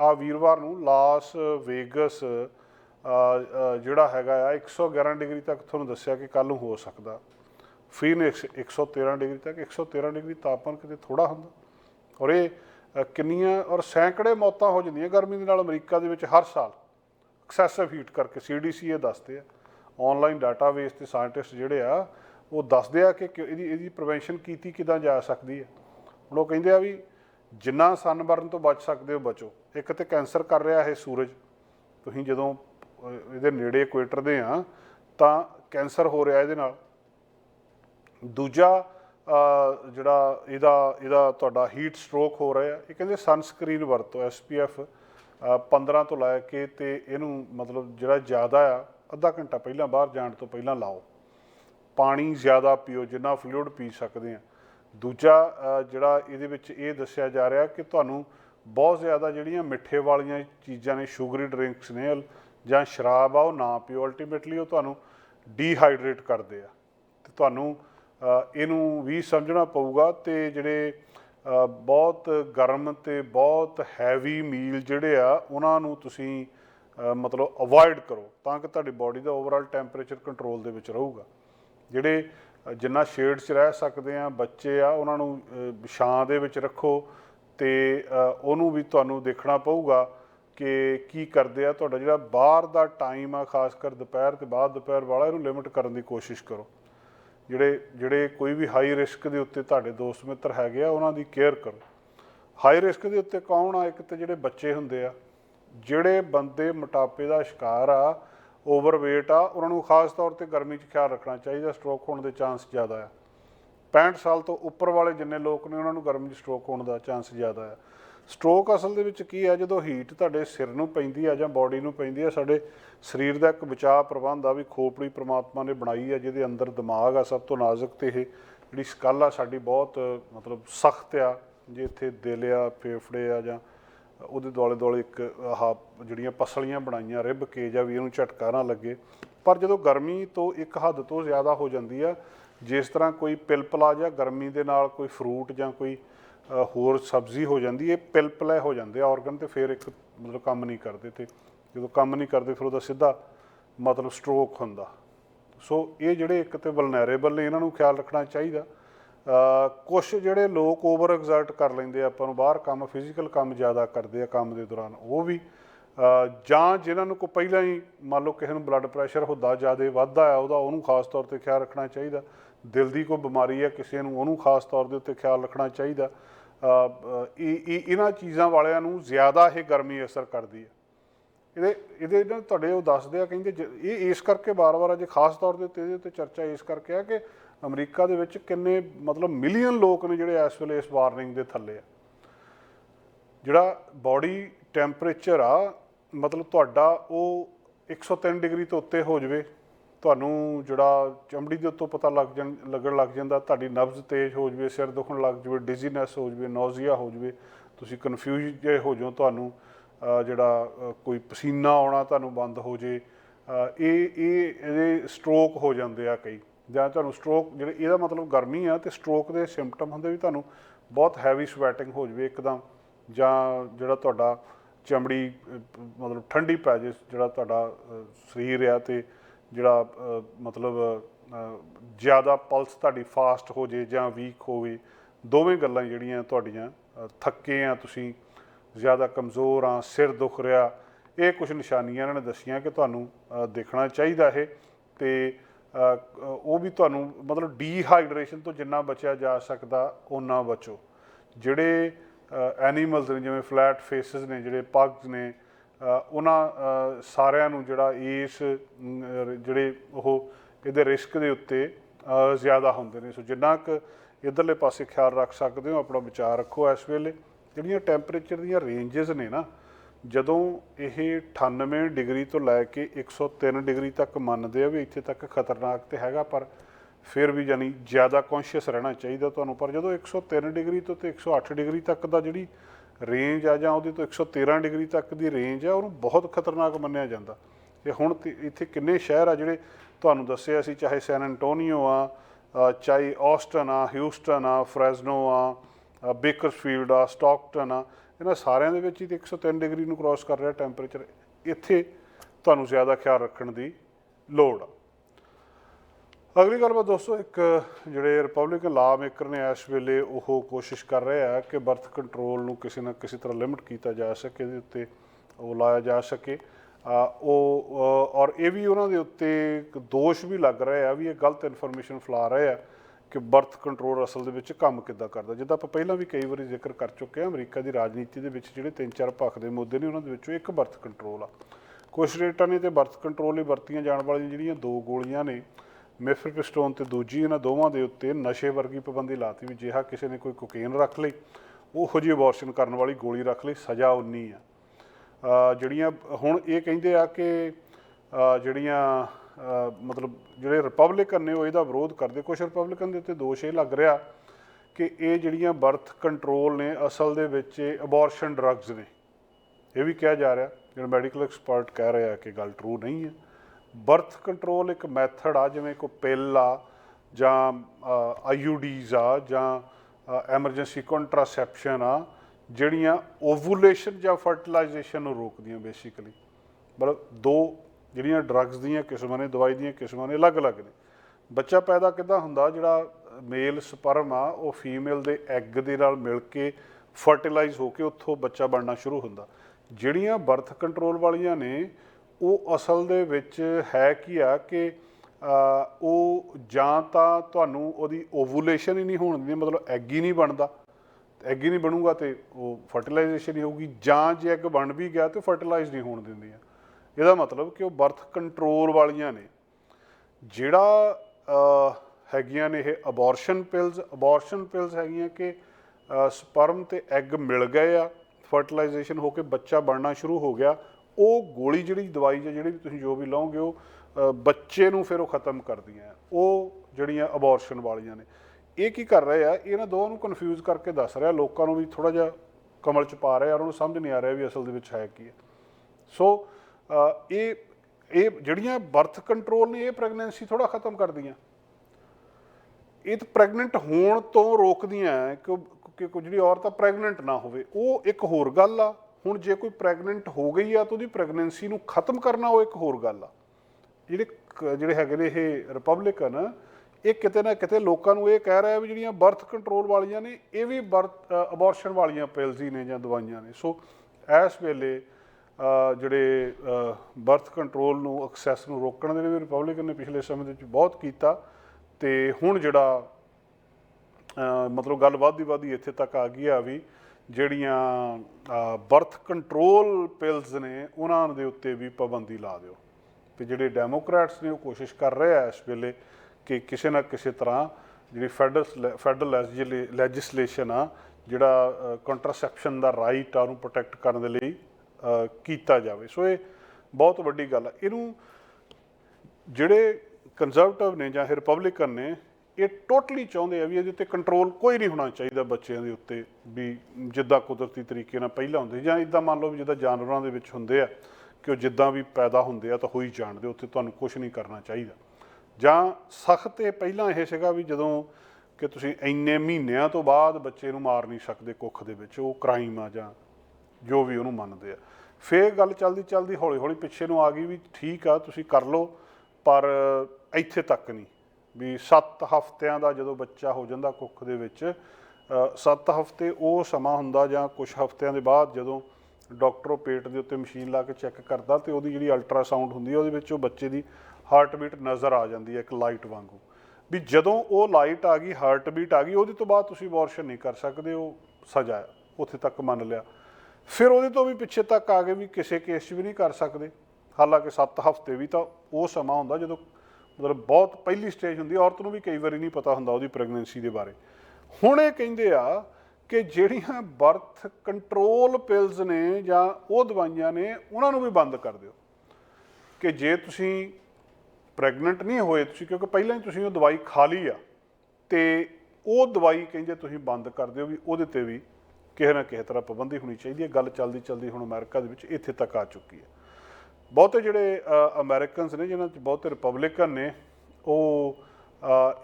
Speaker 1: ਆ ਵੀਰਵਾਰ ਨੂੰ ਲਾਸ ਵੇਗਸ ਜਿਹੜਾ ਹੈਗਾ ਆ 111 ਡਿਗਰੀ ਤੱਕ ਤੁਹਾਨੂੰ ਦੱਸਿਆ ਕਿ ਕੱਲ ਨੂੰ ਹੋ ਸਕਦਾ। ਫੀਨਿਕਸ 113 ਡਿਗਰੀ ਤੱਕ 113 ਡਿਗਰੀ ਤਾਪਮਾਨ ਕਿਤੇ ਥੋੜਾ ਹੁੰਦਾ। ਔਰ ਇਹ ਕਿੰਨੀਆਂ ਔਰ ਸੈਂਕੜੇ ਮੌਤਾਂ ਹੋ ਜਾਂਦੀਆਂ ਗਰਮੀ ਦੇ ਨਾਲ ਅਮਰੀਕਾ ਦੇ ਵਿੱਚ ਹਰ ਸਾਲ। ਐਕਸੈਸਿਵ ਹੀਟ ਕਰਕੇ ਸੀਡੀਸੀ ਇਹ ਦੱਸਦੇ ਆ ਆਨਲਾਈਨ ਡਾਟਾਬੇਸ ਤੇ ਸਾਇੰਟਿਸਟ ਜਿਹੜੇ ਆ ਉਹ ਦੱਸਦੇ ਆ ਕਿ ਇਹਦੀ ਇਹਦੀ ਪ੍ਰੀਵੈਂਸ਼ਨ ਕੀਤੀ ਕਿਦਾਂ ਜਾ ਸਕਦੀ ਹੈ ਹੁਣ ਉਹ ਕਹਿੰਦੇ ਆ ਵੀ ਜਿੰਨਾ ਸਨਬਰਨ ਤੋਂ ਬਚ ਸਕਦੇ ਹੋ ਬਚੋ। ਇੱਕ ਤੇ ਕੈਂਸਰ ਕਰ ਰਿਹਾ ਇਹ ਸੂਰਜ। ਤੁਸੀਂ ਜਦੋਂ ਇਹਦੇ ਨੇੜੇ ਇਕੁਏਟਰ ਦੇ ਆ ਤਾਂ ਕੈਂਸਰ ਹੋ ਰਿਹਾ ਇਹਦੇ ਨਾਲ। ਦੂਜਾ ਜਿਹੜਾ ਇਹਦਾ ਇਹਦਾ ਤੁਹਾਡਾ ਹੀਟ ਸਟ੍ਰੋਕ ਹੋ ਰਿਹਾ। ਇਹ ਕਹਿੰਦੇ ਸਨਸਕ੍ਰੀਨ ਵਰਤੋ SPF ਅ, 15 ਤੋਂ ਲੈ ਕੇ ਤੇ ਇਹਨੂੰ ਮਤਲਬ ਜਿਹੜਾ ਜ਼ਿਆਦਾ ਆ, ਅੱਧਾ ਘੰਟਾ ਪਹਿਲਾਂ ਬਾਹਰ ਜਾਣ ਤੋਂ ਪਹਿਲਾਂ ਲਾਓ। ਪਾਣੀ ਜ਼ਿਆਦਾ ਪੀਓ, ਜਿੰਨਾ ਫਲੂਇਡ ਪੀ ਸਕਦੇ ਆ। ਦੂਜਾ ਜਿਹੜਾ ਇਹਦੇ ਵਿੱਚ ਇਹ ਦੱਸਿਆ ਜਾ ਰਿਹਾ ਕਿ ਤੁਹਾਨੂੰ ਬਹੁਤ ਜ਼ਿਆਦਾ ਜਿਹੜੀਆਂ ਮਿੱਠੇ ਵਾਲੀਆਂ ਚੀਜ਼ਾਂ ਨੇ ਸ਼ੂਗਰੀ ਡਰਿੰਕਸ ਨੇ, ਜਾਂ ਸ਼ਰਾਬ ਆ, ਉਹ ਨਾ ਪੀਓ। ਅਲਟੀਮੇਟਲੀ ਉਹ ਤੁਹਾਨੂੰ ਡੀਹਾਈਡਰੇਟ ਕਰਦੇ ਆ। ਤੇ ਤੁਹਾਨੂੰ ਇਹਨੂੰ ਵੀ ਸਮਝਣਾ ਪਊਗਾ ਤੇ ਜਿਹੜੇ ਬਹੁਤ ਗਰਮ ਤੇ ਬਹੁਤ ਹੈਵੀ ਮੀਲ ਜਿਹੜੇ ਆ, ਉਹਨਾਂ ਨੂੰ ਤੁਸੀਂ ਮਤਲਬ ਅਵੋਇਡ ਕਰੋ ਤਾਂ ਕਿ ਤੁਹਾਡੀ ਬਾਡੀ ਦਾ ਓਵਰਆਲ ਟੈਂਪਰੇਚਰ ਕੰਟਰੋਲ ਦੇ ਵਿੱਚ ਰਹੂਗਾ। ਜਿਹੜੇ ਜਿੰਨਾ ਸ਼ੇਡ 'ਚ ਰਹਿ ਸਕਦੇ ਆ, ਬੱਚੇ ਆ, ਉਹਨਾਂ ਨੂੰ ਛਾਂ ਦੇ ਵਿੱਚ ਰੱਖੋ ਤੇ ਉਹਨੂੰ ਵੀ ਤੁਹਾਨੂੰ ਦੇਖਣਾ ਪਊਗਾ ਕਿ ਕੀ ਕਰਦੇ ਆ। ਤੁਹਾਡਾ ਜਿਹੜਾ ਬਾਹਰ ਦਾ ਟਾਈਮ ਆ, ਖਾਸ ਕਰ ਦੁਪਹਿਰ ਤੇ ਬਾਅਦ ਦੁਪਹਿਰ ਵਾਲਾ, ਇਹਨੂੰ ਲਿਮਿਟ ਕਰਨ ਦੀ ਕੋਸ਼ਿਸ਼ ਕਰੋ। ਜਿਹੜੇ ਜਿਹੜੇ ਕੋਈ ਵੀ ਹਾਈ ਰਿਸਕ ਦੇ ਉੱਤੇ ਤੁਹਾਡੇ ਦੋਸਤ ਮਿੱਤਰ ਹੈਗੇ ਆ, ਉਹਨਾਂ ਦੀ ਕੇਅਰ ਕਰੋ। ਹਾਈ ਰਿਸਕ ਦੇ ਉੱਤੇ ਕੌਣ ਆ? ਇੱਕ ਤੇ ਜਿਹੜੇ ਬੱਚੇ ਹੁੰਦੇ ਆ, ਜਿਹੜੇ ਬੰਦੇ ਮੋਟਾਪੇ ਦਾ ਸ਼ਿਕਾਰ ਆ ਓਵਰਵੇਟ ਆ, ਉਹਨਾਂ ਨੂੰ ਖਾਸ ਤੌਰ ਤੇ ਗਰਮੀ 'ਚ ਖਿਆਲ ਰੱਖਣਾ ਚਾਹੀਦਾ ਸਟ੍ਰੋਕ ਹੋਣ ਦੇ ਚਾਂਸ ਜ਼ਿਆਦਾ ਆ। 65 ਸਾਲ ਤੋਂ ਉੱਪਰ ਵਾਲੇ ਜਿੰਨੇ ਲੋਕ ਨੇ, ਉਹਨਾਂ ਨੂੰ ਗਰਮੀ 'ਚ ਸਟ੍ਰੋਕ ਹੋਣ ਦਾ ਚਾਂਸ ਜ਼ਿਆਦਾ ਆ। ਸਟ੍ਰੋਕ ਅਸਲ ਦੇ ਵਿੱਚ ਕੀ ਆ ਜਦੋਂ ਹੀਟ ਤੁਹਾਡੇ ਸਿਰ ਨੂੰ ਪੈਂਦੀ ਆ ਜਾਂ ਬਾਡੀ ਨੂੰ ਪੈਂਦੀ ਆ ਸਾਡੇ ਸਰੀਰ ਦਾ ਇੱਕ ਬਚਾਅ ਪ੍ਰਬੰਧ ਆ ਵੀ ਖੋਪੜੀ ਪ੍ਰਮਾਤਮਾ ਨੇ ਬਣਾਈ ਆ ਜਿਹਦੇ ਅੰਦਰ ਦਿਮਾਗ ਆ, ਸਭ ਤੋਂ ਨਾਜ਼ੁਕ ਤੇ ਇਹ ਜਿਹੜੀ ਸਕਲ ਆ, ਸਾਡੀ ਬਹੁਤ, ਮਤਲਬ ਸਖਤ ਆ, ਜੇ ਇੱਥੇ ਦਿਲ ਆ, ਫੇਫੜੇ ਆ ਜਾਂ ਉਹਦੇ ਦੁਆਲੇ ਦੁਆਲੇ ਇੱਕ ਆਹ ਜਿਹੜੀਆਂ ਪਸਲੀਆਂ ਬਣਾਈਆਂ ਰਿਬ ਕੇਜ ਆ, ਵੀ ਇਹਨੂੰ ਝਟਕਾ ਨਾ ਲੱਗੇ। ਪਰ ਜਦੋਂ ਗਰਮੀ ਤੋਂ ਇੱਕ ਹੱਦ ਤੋਂ ਜ਼ਿਆਦਾ ਹੋ ਜਾਂਦੀ ਆ, ਜਿਸ ਤਰ੍ਹਾਂ ਕੋਈ ਪਿਲਪਲਾ ਜਾਂ ਗਰਮੀ ਦੇ ਨਾਲ ਕੋਈ ਫਰੂਟ ਜਾਂ ਕੋਈ ਹੋਰ ਸਬਜ਼ੀ ਹੋ ਜਾਂਦੀ ਹੈ ਪਿਲਪਲੇ ਹੋ ਜਾਂਦੇ ਆ ਆਰਗਨ ਤੇ ਫਿਰ ਇੱਕ ਮਤਲਬ ਕੰਮ ਨਹੀਂ ਕਰਦੇ ਤੇ ਜਦੋਂ ਕੰਮ ਨਹੀਂ ਕਰਦੇ ਫਿਰ ਉਹਦਾ ਸਿੱਧਾ ਮਤਲਬ ਸਟ੍ਰੋਕ ਹੁੰਦਾ। ਸੋ ਇਹ ਜਿਹੜੇ ਇੱਕ ਤੇ ਵਲਨਰੇਬਲ ਨੇ, ਇਹਨਾਂ ਨੂੰ ਖਿਆਲ ਰੱਖਣਾ ਚਾਹੀਦਾ। ਕੁਝ ਜਿਹੜੇ ਲੋਕ ਓਵਰ ਐਗਜ਼ਰਟ ਕਰ ਲੈਂਦੇ ਆ, ਆਪਾਂ ਨੂੰ ਬਾਹਰ ਕੰਮ ਫਿਜ਼ੀਕਲ ਕੰਮ ਜ਼ਿਆਦਾ ਕਰਦੇ ਆ ਕੰਮ ਦੇ ਦੌਰਾਨ, ਉਹ ਵੀ ਜਾਂ ਜਿਨ੍ਹਾਂ ਨੂੰ ਕੋ ਪਹਿਲਾਂ ਹੀ ਮੰਨ ਲਓ ਕਿਸੇ ਨੂੰ ਬਲੱਡ ਪ੍ਰੈਸ਼ਰ ਹੁੰਦਾ ਜ਼ਿਆਦਾ ਵੱਧਦਾ ਆ, ਉਹਦਾ ਉਹਨੂੰ ਖਾਸ ਤੌਰ ਤੇ ਖਿਆਲ ਰੱਖਣਾ ਚਾਹੀਦਾ। ਦਿਲ ਦੀ ਕੋਈ ਬਿਮਾਰੀ ਹੈ ਕਿਸੇ ਨੂੰ ਉਹਨੂੰ ਖਾਸ ਤੌਰ ਦੇ ਉੱਤੇ ਖਿਆਲ ਰੱਖਣਾ ਚਾਹੀਦਾ। ਇਹ ਇਹਨਾਂ ਚੀਜ਼ਾਂ ਵਾਲਿਆਂ ਨੂੰ ਜ਼ਿਆਦਾ ਇਹ ਗਰਮੀ ਅਸਰ ਕਰਦੀ ਹੈ। ਇਹਦੇ ਇਹਦੇ ਨਾਲ ਤੁਹਾਡੇ ਉਹ ਦੱਸਦੇ ਆ, ਕਹਿੰਦੇ ਜ- ਇਹ ਇਸ ਕਰਕੇ ਬਾਰ-ਬਾਰ ਅੱਜ ਖਾਸ ਤੌਰ ਦੇ ਉੱਤੇ ਇਹਦੇ ਉੱਤੇ ਚਰਚਾ ਇਸ ਕਰਕੇ ਆ ਕਿ ਅਮਰੀਕਾ ਦੇ ਵਿੱਚ ਕਿੰਨੇ ਮਤਲਬ ਮਿਲੀਅਨ ਲੋਕ ਨੇ ਜਿਹੜੇ ਇਸ ਵੇਲੇ ਇਸ ਵਾਰਨਿੰਗ ਦੇ ਥੱਲੇ ਆ। ਜਿਹੜਾ ਬਾਡੀ ਟੈਂਪਰੇਚਰ ਆ, ਮਤਲਬ ਤੁਹਾਡਾ ਉਹ 103 ਡਿਗਰੀ ਤੋਂ ਉੱਤੇ ਹੋ ਜਾਵੇ ਤੁਹਾਨੂੰ ਜਿਹੜਾ ਚਮੜੀ ਦੇ ਉੱਤੋਂ ਪਤਾ ਲੱਗ ਜਾਣ, ਲੱਗਣ ਲੱਗ ਜਾਂਦਾ, ਤੁਹਾਡੀ ਨਬਜ਼ ਤੇਜ਼ ਹੋ ਜਾਵੇ, ਸਿਰ ਦੁਖਣ ਲੱਗ ਜਾਵੇ, ਡਿਜ਼ੀਨੈਸ ਹੋ ਜਾਵੇ, ਨੌਜ਼ੀਆ ਹੋ ਜਾਵੇ, ਤੁਸੀਂ ਕਨਫਿਊਜ਼ ਜੇ ਹੋ ਜਾਓ, ਤੁਹਾਨੂੰ ਜਿਹੜਾ ਕੋਈ ਪਸੀਨਾ ਆਉਣਾ ਤੁਹਾਨੂੰ ਬੰਦ ਹੋ ਜੇ ਇਹ ਇਹ, ਇਹਦੇ ਸਟ੍ਰੋਕ ਹੋ ਜਾਂਦੇ ਆ ਕਈ। ਜਾਂ ਤੁਹਾਨੂੰ ਸਟ੍ਰੋਕ ਜਿਹੜੇ, ਇਹਦਾ ਮਤਲਬ ਗਰਮੀ ਆ ਤੇ ਸਟ੍ਰੋਕ ਦੇ ਸਿੰਪਟਮ ਹੁੰਦੇ ਵੀ ਤੁਹਾਨੂੰ ਬਹੁਤ ਹੈਵੀ ਸਵੈਟਿੰਗ ਹੋ ਜਾਵੇ ਇੱਕਦਮ, ਜਾਂ ਜਿਹੜਾ ਤੁਹਾਡਾ ਚਮੜੀ ਮਤਲਬ ਠੰਡੀ ਪੈ ਜੇ, ਜਿਹੜਾ ਤੁਹਾਡਾ ਸਰੀਰ ਆ ਤੇ ਜਿਹੜਾ ਮਤਲਬ ਜ਼ਿਆਦਾ ਪਲਸ ਤੁਹਾਡੀ ਫਾਸਟ ਹੋ ਜੇ ਜਾਂ ਵੀਕ ਹੋਵੇ, ਦੋਵੇਂ ਗੱਲਾਂ ਜਿਹੜੀਆਂ ਤੁਹਾਡੀਆਂ ਥੱਕੇ ਆ ਤੁਸੀਂ, ਜ਼ਿਆਦਾ ਕਮਜ਼ੋਰ ਆ, ਸਿਰ ਦੁਖ ਰਿਹਾ, ਇਹ ਕੁਝ ਨਿਸ਼ਾਨੀਆਂ ਇਹਨਾਂ ਨੇ ਦੱਸੀਆਂ ਕਿ ਤੁਹਾਨੂੰ ਦੇਖਣਾ ਚਾਹੀਦਾ ਹੈ ਤੇ ਉਹ ਵੀ ਤੁਹਾਨੂੰ, ਮਤਲਬ ਡੀਹਾਈਡਰੇਸ਼ਨ ਤੋਂ ਜਿੰਨਾ ਬਚਿਆ ਜਾ ਸਕਦਾ, ਓਨਾ ਬਚੋ। ਜਿਹੜੇ ਐਨੀਮਲਸ ਨੇ, ਜਿਵੇਂ ਫਲੈਟ ਫੇਸਿਸ ਨੇ, ਜਿਹੜੇ ਪਗਸ ਨੇ ਉਹਨਾਂ ਸਾਰਿਆਂ ਨੂੰ ਜਿਹੜਾ ਇਸ ਜਿਹੜੇ ਉਹ ਇਹਦੇ ਰਿਸਕ ਦੇ ਉੱਤੇ ਜ਼ਿਆਦਾ ਹੁੰਦੇ ਨੇ। ਸੋ ਜਿੰਨਾ ਕੁ ਇਧਰਲੇ ਪਾਸੇ ਖਿਆਲ ਰੱਖ ਸਕਦੇ ਹੋ, ਆਪਣਾ ਵਿਚਾਰ ਰੱਖੋ ਇਸ ਵੇਲੇ। ਜਿਹੜੀਆਂ ਟੈਂਪਰੇਚਰ ਦੀਆਂ ਰੇਂਜਸ ਨੇ ਨਾ, ਜਦੋਂ ਇਹ 98 ਡਿਗਰੀ ਤੋਂ ਲੈ ਕੇ 103 ਡਿਗਰੀ ਤੱਕ ਮੰਨਦੇ ਆ ਵੀ ਇੱਥੇ ਤੱਕ ਖਤਰਨਾਕ ਤੇ ਹੈਗਾ, ਪਰ ਫਿਰ ਵੀ ਯਾਨੀ ਜ਼ਿਆਦਾ ਕੌਨਸ਼ੀਅਸ ਰਹਿਣਾ ਚਾਹੀਦਾ ਤੁਹਾਨੂੰ। ਪਰ ਜਦੋਂ 103 ਡਿਗਰੀ ਤੋਂ ਤੇ 108 ਡਿਗਰੀ ਤੱਕ ਦਾ ਜਿਹੜੀ ਰੇਂਜ ਆ ਜਾਂ ਉਹਦੇ ਤੋਂ 113 ਡਿਗਰੀ ਤੱਕ ਦੀ ਰੇਂਜ ਆ ਉਹਨੂੰ ਬਹੁਤ ਖਤਰਨਾਕ ਮੰਨਿਆ ਜਾਂਦਾ। ਇਹ ਹੁਣ ਤੇ ਇੱਥੇ ਕਿੰਨੇ ਸ਼ਹਿਰ ਆ ਜਿਹੜੇ ਤੁਹਾਨੂੰ ਦੱਸਿਆ ਸੀ ਚਾਹੇ ਸੈਨ ਐਂਟੋਨੀਓ ਆ ਚਾਹੇ ਆਸਟਨ ਆ ਹਿਊਸਟਨ ਆ ਫ੍ਰੈਜ਼ਨੋ ਆ ਅ, ਬੇਕਰਸਫੀਲਡ ਆ ਸਟਾਕਟਨ ਆ ਇਹਨਾਂ ਸਾਰਿਆਂ ਦੇ ਵਿੱਚ ਹੀ ਤੇ 103 ਡਿਗਰੀ ਨੂੰ ਕ੍ਰਾਸ ਕਰ ਰਿਹਾ ਟੈਂਪਰੇਚਰ ਇੱਥੇ ਤੁਹਾਨੂੰ ਜ਼ਿਆਦਾ ਖਿਆਲ ਰੱਖਣ ਦੀ ਲੋੜ ਆ। ਅਗਲੀ ਗੱਲਬਾਤ ਦੋਸਤੋ, ਇੱਕ ਜਿਹੜੇ ਰਿਪਬਲਿਕਨ ਲਾ ਮੇਕਰ ਨੇ ਇਸ ਵੇਲੇ ਉਹ ਕੋਸ਼ਿਸ਼ ਕਰ ਰਹੇ ਆ ਕਿ ਬਰਥ ਕੰਟਰੋਲ ਨੂੰ ਕਿਸੇ ਨਾ ਕਿਸੇ ਤਰ੍ਹਾਂ ਲਿਮਿਟ ਕੀਤਾ ਜਾ ਸਕੇ, ਇਹਦੇ ਉੱਤੇ ਉਹ ਲਾਇਆ ਜਾ ਸਕੇ। ਉਹ ਔਰ ਇਹ ਵੀ ਉਹਨਾਂ ਦੇ ਉੱਤੇ ਦੋਸ਼ ਵੀ ਲੱਗ ਰਿਹਾ ਆ ਵੀ ਇਹ ਗਲਤ ਇਨਫੋਰਮੇਸ਼ਨ ਫੈਲਾ ਰਹੇ ਆ ਕਿ ਬਰਥ ਕੰਟਰੋਲ ਅਸਲ ਦੇ ਵਿੱਚ ਕੰਮ ਕਿੱਦਾਂ ਕਰਦਾ। ਜਿੱਦਾਂ ਆਪਾਂ ਪਹਿਲਾਂ ਵੀ ਕਈ ਵਾਰੀ ਜ਼ਿਕਰ ਕਰ ਚੁੱਕੇ ਆ ਅਮਰੀਕਾ ਦੀ ਰਾਜਨੀਤੀ ਦੇ ਵਿੱਚ ਜਿਹੜੇ ਤਿੰਨ ਚਾਰ ਪੱਖ ਦੇ ਮੁੱਦੇ ਨੇ, ਉਹਨਾਂ ਦੇ ਵਿੱਚੋਂ ਇੱਕ ਬਰਥ ਕੰਟਰੋਲ ਆ। ਕੁਝ ਸਟੇਟਾਂ ਨੇ ਤੇ ਬਰਥ ਕੰਟਰੋਲ ਲਈ ਵਰਤੀਆਂ ਜਾਣ ਵਾਲੀਆਂ ਜਿਹੜੀਆਂ ਦੋ ਗੋਲੀਆਂ ਨੇ ਮਿਫਰਪਿਸਟੋਨ ਤੇ ਦੂਜੀ ਇਹਨਾਂ ਦੋਵਾਂ ਦੇ ਉੱਤੇ ਨਸ਼ੇ ਵਰਗੀ ਪਾਬੰਦੀ ਲਾਤੀ ਵੀ ਜਿਹਾ ਕਿਸੇ ਨੇ ਕੋਈ ਕੋਕੇਨ ਰੱਖ ਲਈ, ਉਹੋ ਜਿਹੀ ਅਬੋਰਸ਼ਨ ਕਰਨ ਵਾਲੀ ਗੋਲੀ ਰੱਖ ਲਈ, ਸਜ਼ਾ ਉਨੀ ਆ। ਜਿਹੜੀਆਂ ਹੁਣ ਇਹ ਕਹਿੰਦੇ ਆ ਕਿ ਜਿਹੜੀਆਂ ਮਤਲਬ ਜਿਹੜੇ ਰਿਪਬਲਿਕਨ ਨੇ ਉਹ ਇਹਦਾ ਵਿਰੋਧ ਕਰਦੇ। ਕੁਝ ਰਿਪਬਲਿਕਨ ਦੇ ਉੱਤੇ ਦੋਸ਼ ਇਹ ਲੱਗ ਰਿਹਾ ਕਿ ਇਹ ਜਿਹੜੀਆਂ ਬਰਥ ਕੰਟਰੋਲ ਨੇ, ਅਸਲ ਦੇ ਵਿੱਚ ਅਬੋਰਸ਼ਨ ਡਰੱਗਸ ਨੇ। ਇਹ ਵੀ ਕਿਹਾ ਜਾ ਰਿਹਾ, ਜਿਹੜਾ ਮੈਡੀਕਲ ਐਕਸਪਰਟ ਕਹਿ ਰਿਹਾ ਕਿ ਗੱਲ ਟਰੂ ਨਹੀਂ ਹੈ। ਬਰਥ ਕੰਟਰੋਲ ਇੱਕ ਮੈਥਡ ਆ, ਜਿਵੇਂ ਕੋ ਪਿਲ ਆ ਜਾਂ ਆਈਯੂਡੀਜ਼ ਆ ਜਾਂ ਐਮਰਜੈਂਸੀ ਕੰਟਰਾਸੈਪਸ਼ਨ ਆ, ਜਿਹੜੀਆਂ ਓਵੂਲੇਸ਼ਨ ਜਾਂ ਫਰਟੀਲਾਈਜੇਸ਼ਨ ਨੂੰ ਰੋਕਦੀਆਂ ਬੇਸਿਕਲੀ ਮਤਲਬ ਦੋ ਜਿਹੜੀਆਂ ਡਰੱਗਸ ਦੀਆਂ ਕਿਸਮਾਂ ਨੇ, ਦਵਾਈ ਦੀਆਂ ਕਿਸਮਾਂ ਨੇ, ਅਲੱਗ-ਅਲੱਗ ਨੇ। ਬੱਚਾ ਪੈਦਾ ਕਿੱਦਾਂ ਹੁੰਦਾ, ਜਿਹੜਾ ਮੇਲ ਸਪਰਮ ਆ, ਉਹ ਫੀਮੇਲ ਦੇ ਐਗ ਦੇ ਨਾਲ ਮਿਲ ਕੇ ਫਰਟੀਲਾਈਜ਼ ਹੋ ਕੇ ਉੱਥੋਂ ਬੱਚਾ ਬਣਨਾ ਸ਼ੁਰੂ ਹੁੰਦਾ। ਜਿਹੜੀਆਂ ਬਰਥ ਕੰਟਰੋਲ ਵਾਲੀਆਂ ਨੇ ਉਹ ਅਸਲ ਦੇ ਵਿੱਚ ਹੈ ਕੀ ਆ ਕਿ ਉਹ ਜਾਂ ਤਾਂ ਤੁਹਾਨੂੰ ਉਹਦੀ ਓਵੂਲੇਸ਼ਨ ਹੀ ਨਹੀਂ ਹੋਣ ਦਿੰਦੀ, ਮਤਲਬ ਐਗ ਹੀ ਨਹੀਂ ਬਣਦਾ। ਐਗ ਹੀ ਨਹੀਂ ਬਣੂਗਾ ਤੇ ਉਹ ਫਰਟੀਲਾਈਜੇਸ਼ਨ ਹੀ ਹੋਊਗੀ, ਜਾਂ ਜੇ ਐਗ ਬਣ ਵੀ ਗਿਆ ਤੇ ਫਰਟੀਲਾਈਜ਼ ਨਹੀਂ ਹੋਣ ਦਿੰਦੀਆਂ ਇਹਦਾ ਮਤਲਬ ਕਿ ਉਹ ਬਰਥ ਕੰਟਰੋਲ ਵਾਲੀਆਂ ਨੇ। ਜਿਹੜਾ ਹੈਗੀਆਂ ਨੇ ਇਹ ਅਬੋਰਸ਼ਨ ਪਿਲਸ ਅਬੋਰਸ਼ਨ ਪਿਲਸ ਹੈਗੀਆਂ ਕਿ ਸਪਰਮ ਤੇ ਐਗ ਮਿਲ ਗਏ ਆ, ਫਰਟੀਲਾਈਜੇਸ਼ਨ ਹੋ ਕੇ ਬੱਚਾ ਬਣਨਾ ਸ਼ੁਰੂ ਹੋ ਗਿਆ ਉਹ ਗੋਲੀ ਜਿਹੜੀ ਦਵਾਈ ਜਾਂ ਜਿਹੜੀ ਵੀ ਤੁਸੀਂ ਜੋ ਵੀ ਲਓਗੇ ਉਹ ਬੱਚੇ ਨੂੰ ਫਿਰ ਉਹ ਖਤਮ ਕਰਦੀਆਂ ਉਹ ਜਿਹੜੀਆਂ ਅਬੋਰਸ਼ਨ ਵਾਲੀਆਂ ਨੇ। ਇਹ ਕੀ ਕਰ ਰਹੇ ਆ, ਇਹਨਾਂ ਦੋਵਾਂ ਨੂੰ ਕਨਫਿਊਜ਼ ਕਰਕੇ ਦੱਸ ਰਿਹਾ, ਲੋਕਾਂ ਨੂੰ ਵੀ ਥੋੜਾ ਜਿਹਾ ਕਮਲ ਚ ਪਾ ਰਿਹਾ, ਉਹਨਾਂ ਨੂੰ ਸਮਝ ਨਹੀਂ ਆ ਰਿਹਾ ਵੀ ਅਸਲ ਦੇ ਵਿੱਚ ਹੈ ਕੀ ਹੈ ਸੋ ਇਹ ਇਹ ਜਿਹੜੀਆਂ ਬਰਥ ਕੰਟਰੋਲ ਨੇ, ਇਹ ਪ੍ਰੈਗਨੈਂਸੀ ਥੋੜਾ ਖਤਮ ਕਰਦੀਆਂ। ਇਹ ਤਾਂ ਪ੍ਰੈਗਨੈਂਟ ਹੋਣ ਤੋਂ ਰੋਕਦੀਆਂ ਹੈ ਕਿ ਕਿ ਜਿਹੜੀ ਔਰਤ ਆ ਪ੍ਰੈਗਨੈਂਟ ਨਾ ਹੋਵੇ। ਉਹ ਇੱਕ ਹੋਰ ਗੱਲ ਆ ਹੁਣ ਜੇ ਕੋਈ ਪ੍ਰੈਗਨੈਂਟ ਹੋ ਗਈ ਆ ਤਾਂ ਉਹਦੀ ਪ੍ਰੈਗਨੈਂਸੀ ਨੂੰ ਖਤਮ ਕਰਨਾ ਉਹ ਇੱਕ ਹੋਰ ਗੱਲ ਆ। ਜਿਹੜੇ ਕ- ਜਿਹੜੇ ਹੈਗੇ ਨੇ ਇਹ ਰਿਪਬਲਿਕਨ ਇਹ ਕਿਤੇ ਨਾ ਕਿਤੇ ਲੋਕਾਂ ਨੂੰ ਇਹ ਕਹਿ ਰਿਹਾ ਵੀ ਜਿਹੜੀਆਂ ਬਰਥ ਕੰਟਰੋਲ ਵਾਲੀਆਂ ਨੇ, ਇਹ ਵੀ ਬਰਥ ਅਬੋਰਸ਼ਨ ਵਾਲੀਆਂ ਪਿਲਸ ਹੀ ਨੇ ਜਾਂ ਦਵਾਈਆਂ ਨੇ। ਸੋ ਇਸ ਵੇਲੇ ਜਿਹੜੇ ਬਰਥ ਕੰਟਰੋਲ ਨੂੰ ਐਕਸੈਸ ਨੂੰ ਰੋਕਣ ਦੇ ਲਈ ਵੀ ਰਿਪਬਲਿਕਨ ਨੇ ਪਿਛਲੇ ਸਮੇਂ ਦੇ ਵਿੱਚ ਬਹੁਤ ਕੀਤਾ ਤੇ ਹੁਣ ਜਿਹੜਾ ਮਤਲਬ ਗੱਲ ਵੱਧਦੀ ਵੱਧਦੀ ਇੱਥੇ ਤੱਕ ਆ ਗਈ ਆ ਵੀ ਜਿਹੜੀਆਂ ਬਰਥ ਕੰਟਰੋਲ ਪਿਲਸ ਨੇ, ਉਹਨਾਂ ਦੇ ਉੱਤੇ ਵੀ ਪਾਬੰਦੀ ਲਾ ਦਿਓ। ਤੇ ਜਿਹੜੇ ਡੈਮੋਕ੍ਰੈਟਸ ਨੇ, ਉਹ ਕੋਸ਼ਿਸ਼ ਕਰ ਰਹੇ ਆ ਇਸ ਵੇਲੇ ਕਿ ਕਿਸੇ ਨਾ ਕਿਸੇ ਤਰ੍ਹਾਂ ਜਿਹੜੀ ਫੈਡਰਲ ਫੈਡਰਲ ਲੈਜਿਸਲੇਸ਼ਨ ਆ, ਜਿਹੜਾ ਕੰਟਰਸੈਪਸ਼ਨ ਦਾ ਰਾਈਟ ਆ, ਉਹਨੂੰ ਪ੍ਰੋਟੈਕਟ ਕਰਨ ਦੇ ਲਈ ਕੀਤਾ ਜਾਵੇ। ਸੋ ਇਹ ਬਹੁਤ ਵੱਡੀ ਗੱਲ ਆ। ਇਹਨੂੰ ਜਿਹੜੇ ਕੰਜ਼ਰਵੇਟਿਵ ਨੇ ਜਾਂ ਰਿਪਬਲਿਕਨ ਨੇ ਇਹ ਟੋਟਲੀ ਚਾਹੁੰਦੇ ਆ ਵੀ ਇਹਦੇ ਉੱਤੇ ਕੰਟਰੋਲ ਕੋਈ ਨਹੀਂ ਹੋਣਾ ਚਾਹੀਦਾ ਬੱਚਿਆਂ ਦੇ ਉੱਤੇ ਵੀ ਜਿੱਦਾਂ ਕੁਦਰਤੀ ਤਰੀਕੇ ਨਾਲ ਪਹਿਲਾਂ ਹੁੰਦੇ ਜਾਂ ਇਦਾਂ ਮੰਨ ਲਓ ਵੀ ਜਿੱਦਾਂ ਜਾਨਵਰਾਂ ਦੇ ਵਿੱਚ ਹੁੰਦੇ ਆ ਕਿ ਉਹ ਜਿੱਦਾਂ ਵੀ ਪੈਦਾ ਹੁੰਦੇ ਆ ਤਾਂ ਹੋਈ ਜਾਣਦੇ ਉੱਥੇ ਤੁਹਾਨੂੰ ਕੁਝ ਨਹੀਂ ਕਰਨਾ ਚਾਹੀਦਾ। ਜਾਂ ਸਖਤ ਇਹ ਪਹਿਲਾਂ ਇਹ ਸੀਗਾ ਵੀ ਜਦੋਂ ਕਿ ਤੁਸੀਂ ਇੰਨੇ ਮਹੀਨਿਆਂ ਤੋਂ ਬਾਅਦ ਬੱਚੇ ਨੂੰ ਮਾਰ ਨਹੀਂ ਸਕਦੇ ਕੁੱਖ ਦੇ ਵਿੱਚ, ਉਹ ਕ੍ਰਾਈਮ ਆ ਜਾਂ ਜੋ ਵੀ ਉਹਨੂੰ ਮੰਨਦੇ ਆ। ਫੇਰ ਗੱਲ ਚੱਲਦੀ ਚੱਲਦੀ ਹੌਲੀ ਹੌਲੀ ਪਿੱਛੇ ਨੂੰ ਆ ਗਈ ਵੀ ਠੀਕ ਆ, ਤੁਸੀਂ ਕਰ ਲਓ, ਪਰ ਇੱਥੇ ਤੱਕ ਨਹੀਂ। ਵੀ 7 ਹਫ਼ਤਿਆਂ ਦਾ ਜਦੋਂ ਬੱਚਾ ਹੋ ਜਾਂਦਾ ਕੁੱਖ ਦੇ ਵਿੱਚ 7 ਹਫ਼ਤੇ ਉਹ ਸਮਾਂ ਹੁੰਦਾ ਜਾਂ ਕੁਝ ਹਫ਼ਤਿਆਂ ਦੇ ਬਾਅਦ ਜਦੋਂ ਡਾਕਟਰ ਉਹ ਪੇਟ ਦੇ ਉੱਤੇ ਮਸ਼ੀਨ ਲਾ ਕੇ ਚੈੱਕ ਕਰਦਾ ਤੇ ਉਹਦੀ ਜਿਹੜੀ ਅਲਟਰਾਸਾਊਂਡ ਹੁੰਦੀ ਹੈ, ਉਹਦੇ ਵਿੱਚ ਉਹ ਬੱਚੇ ਦੀ ਹਾਰਟ ਬੀਟ ਨਜ਼ਰ ਆ ਜਾਂਦੀ ਹੈ ਇੱਕ ਲਾਈਟ ਵਾਂਗੂ। ਵੀ ਜਦੋਂ ਉਹ ਲਾਈਟ ਆ ਗਈ ਹਾਰਟ ਬੀਟ ਆ ਗਈ, ਉਹਦੇ ਤੋਂ ਬਾਅਦ ਤੁਸੀਂ ਅਬੋਰਸ਼ਨ ਨਹੀਂ ਕਰ ਸਕਦੇ, ਉਹ ਸਜ਼ਾ ਉੱਥੇ ਤੱਕ ਮੰਨ ਲਿਆ। ਫਿਰ ਉਹਦੇ ਤੋਂ ਵੀ ਪਿੱਛੇ ਤੱਕ ਆ ਗਏ ਵੀ ਕਿਸੇ ਕੇਸ 'ਚ ਵੀ ਨਹੀਂ ਕਰ ਸਕਦੇ। ਹਾਲਾਂਕਿ 7 ਹਫ਼ਤੇ ਵੀ ਤਾਂ ਉਹ ਸਮਾਂ ਹੁੰਦਾ ਜਦੋਂ ਮਤਲਬ ਬਹੁਤ ਪਹਿਲੀ ਸਟੇਜ ਹੁੰਦੀ ਔਰਤ ਨੂੰ ਵੀ ਕਈ ਵਾਰੀ ਨਹੀਂ ਪਤਾ ਹੁੰਦਾ ਉਹਦੀ ਪ੍ਰੈਗਨੈਂਸੀ ਦੇ ਬਾਰੇ। ਹੁਣ ਇਹ ਕਹਿੰਦੇ ਆ ਕਿ ਜਿਹੜੀਆਂ ਬਰਥ ਕੰਟਰੋਲ ਪਿਲਸ ਨੇ ਜਾਂ ਉਹ ਦਵਾਈਆਂ ਨੇ, ਉਹਨਾਂ ਨੂੰ ਵੀ ਬੰਦ ਕਰ ਦਿਓ। ਕਿ ਜੇ ਤੁਸੀਂ ਪ੍ਰੈਗਨੈਂਟ ਨਹੀਂ ਹੋਏ ਤੁਸੀਂ, ਕਿਉਂਕਿ ਪਹਿਲਾਂ ਹੀ ਤੁਸੀਂ ਉਹ ਦਵਾਈ ਖਾ ਲਈ ਆ, ਤੇ ਉਹ ਦਵਾਈ ਕਹਿੰਦੇ ਤੁਸੀਂ ਬੰਦ ਕਰ ਦਿਓ ਵੀ ਉਹਦੇ ਤੇ ਵੀ ਕਿਸੇ ਨਾ ਕਿਸੇ ਤਰ੍ਹਾਂ ਪਾਬੰਦੀ ਹੋਣੀ ਚਾਹੀਦੀ ਹੈ। ਗੱਲ ਚੱਲਦੀ ਚੱਲਦੀ ਹੁਣ ਅਮਰੀਕਾ ਦੇ ਵਿੱਚ ਇੱਥੇ ਤੱਕ ਆ ਚੁੱਕੀ ਹੈ। ਬਹੁਤੇ ਜਿਹੜੇ ਅਮਰੀਕਨਸ ਨੇ ਜਿਨ੍ਹਾਂ 'ਚ ਬਹੁਤੇ ਰਿਪਬਲਿਕਨ ਨੇ, ਉਹ